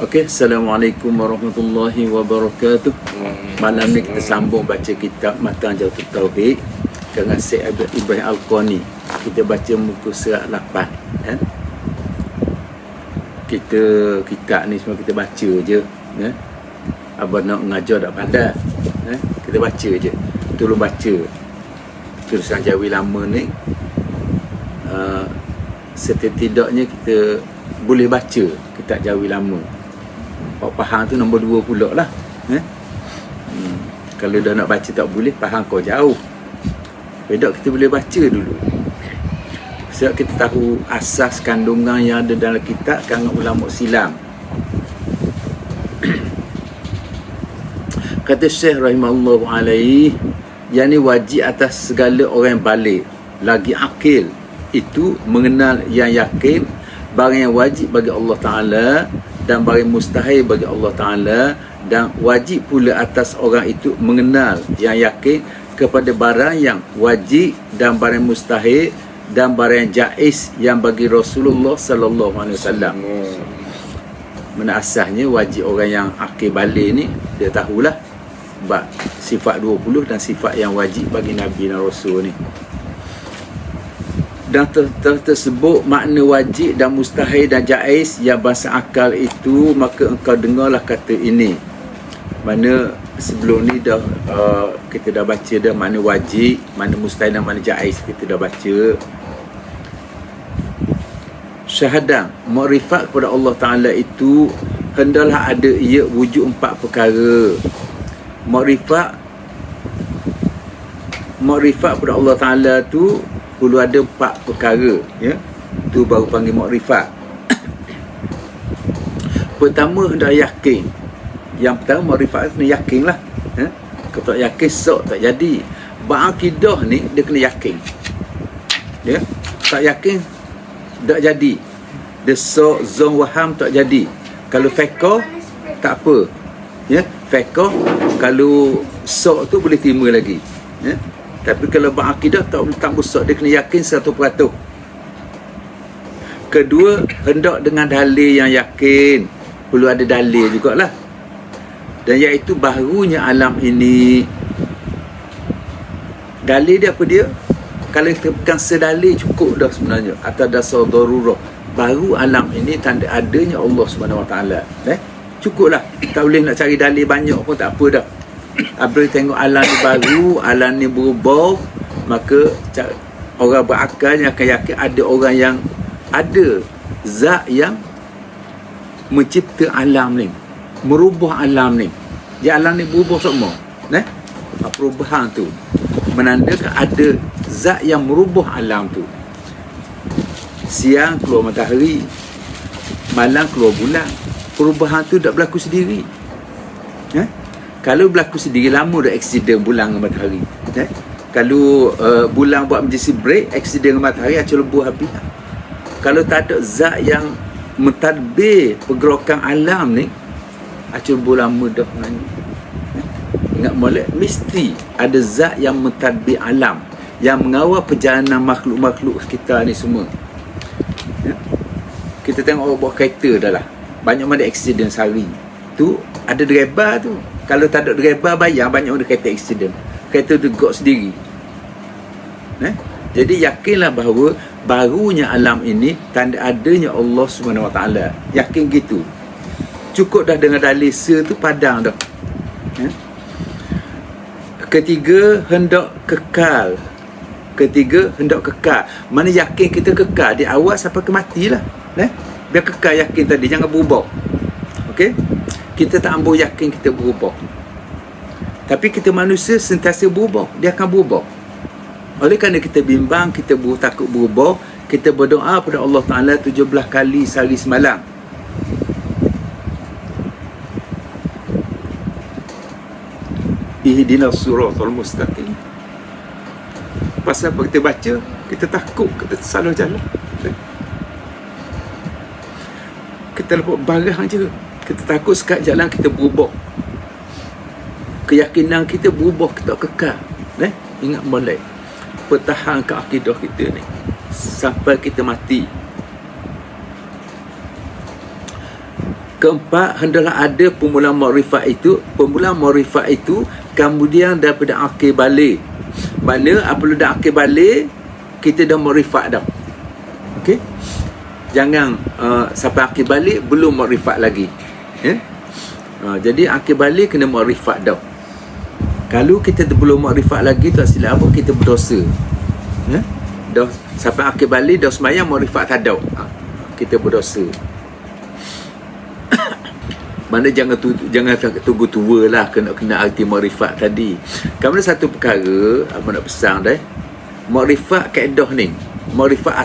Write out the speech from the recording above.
Okey, Assalamualaikum warahmatullahi wabarakatuh. Malam ni kita sambung baca kitab Matan Jatuh Tauhid dengan Syekh Abdul Ibrahim Al-Qani. Kita baca muka surat 8 ya. Kita kitab ni semua kita baca je ya. Abang nak mengajar tak pandai. Ya. Kita baca je. Tolong baca. Tulisan Jawi lama ni uh, setidaknya kita boleh baca kitab Jawi lama. Awak faham tu nombor dua pula lah. Eh? Hmm. Kalau dah nak baca tak boleh, faham kau jauh. Bedok kita boleh baca dulu. Sebab kita tahu asas kandungan yang ada dalam kitab kalangan ulama silam. Kata Syekh rahimahullah alaih, yang ni wajib atas segala orang balik. Lagi akil. Itu mengenal yang yakin barang yang wajib bagi Allah Ta'ala dan barang mustahil bagi Allah Ta'ala dan wajib pula atas orang itu mengenal yang yakin kepada barang yang wajib dan barang mustahil dan barang yang jais yang bagi Rasulullah sallallahu alaihi wasallam. Mana asasnya wajib orang yang akil balik ni dia tahulah bab sifat 20 dan sifat yang wajib bagi Nabi dan Rasul ni dan ter- ter- tersebut makna wajib dan mustahil dan jais yang bahasa akal itu maka engkau dengarlah kata ini. Mana sebelum ni dah uh, kita dah baca dah mana wajib mana mustahil dan mana jais kita dah baca. Syahadah makrifat kepada Allah Ta'ala itu hendaklah ada ia wujud empat perkara. Makrifat makrifat kepada Allah Ta'ala tu perlu ada empat perkara ya. Tu baru panggil makrifat pertama hendak yakin. Yang pertama makrifat kena yakin lah ya? kalau tak yakin sok tak jadi. Berakidah ni dia kena yakin. Ya. Tak yakin tak jadi. Dia sok zon waham tak jadi. Kalau fekoh tak apa. Ya. Fekoh kalau sok tu boleh terima lagi. Ya tapi kalau berakidah tak tak besar dia kena yakin 100%. Kedua, hendak dengan dalil yang yakin. Perlu ada dalil jugalah. Dan iaitu barunya alam ini. Dalil dia apa dia? Kalau kita pegang sedalil cukup dah sebenarnya. Atau dasar darurah. Baru alam ini tanda adanya Allah SWT. Eh? Cukuplah. Tak boleh nak cari dalil banyak pun tak apa dah. Apabila tengok alam ni baru, alam ni berubah, maka orang berakal yang akan yakin ada orang yang ada zat yang mencipta alam ni, merubah alam ni. Ya alam ni berubah semua. Eh? Perubahan tu menandakan ada zat yang merubah alam tu. Siang keluar matahari, malam keluar bulan. Perubahan tu tak berlaku sendiri. Eh? Kalau berlaku sendiri lama dah aksiden bulan dengan matahari. Eh? kalau uh, bulan buat emergency break aksiden dengan matahari acur lebuh habis kalau tak ada zat yang mentadbir pergerakan alam ni acur lebuh lama dah eh? ingat molek? Mesti ada zat yang mentadbir alam yang mengawal perjalanan makhluk-makhluk sekitar ni semua. Eh? kita tengok orang bawa kereta dah lah. Banyak mana aksiden sehari. Tu ada driver tu kalau tak ada driver bayar banyak orang kereta accident. Kereta tu gok sendiri. Eh? jadi yakinlah bahawa barunya alam ini tanda adanya Allah SWT yakin gitu. Cukup dah dengan dalil se tu padang dah. Eh? ketiga hendak kekal. Ketiga hendak kekal. Mana yakin kita kekal? Di awal sampai ke mati lah eh? biar kekal yakin tadi jangan berubah. Okey kita tak ambil yakin kita berubah. Tapi kita manusia sentiasa berubah. Dia akan berubah. Oleh kerana kita bimbang kita ber, takut berubah kita berdoa pada Allah Ta'ala 17 kali sehari semalam. Ihdinas suratul mustaqim. Pasal apa kita baca kita takut kita salah jalan. Kita lepas barang je kita takut sekat jalan kita berubah. Keyakinan kita berubah kita kekal. Eh? ingat boleh pertahankan akidah kita ni. Sampai kita mati. Keempat hendaklah ada pemulaan makrifat itu pemulaan makrifat itu kemudian daripada akhir balik. Mana apabila dah akhir balik kita dah makrifat dah. Okey? Jangan uh, sampai akhir balik belum makrifat lagi ya uh, jadi akhir balik kena makrifat dah kalau kita belum makrifat lagi tak silap apa kita berdosa. Ya dah sampai akhir balik dah semayang makrifat tak ada ha, kita berdosa. Mana jangan tu, jangan tunggu tua lah kena kena arti makrifat tadi. Kamu ada satu perkara apa nak pesan dah makrifat kaedah ni. Makrifat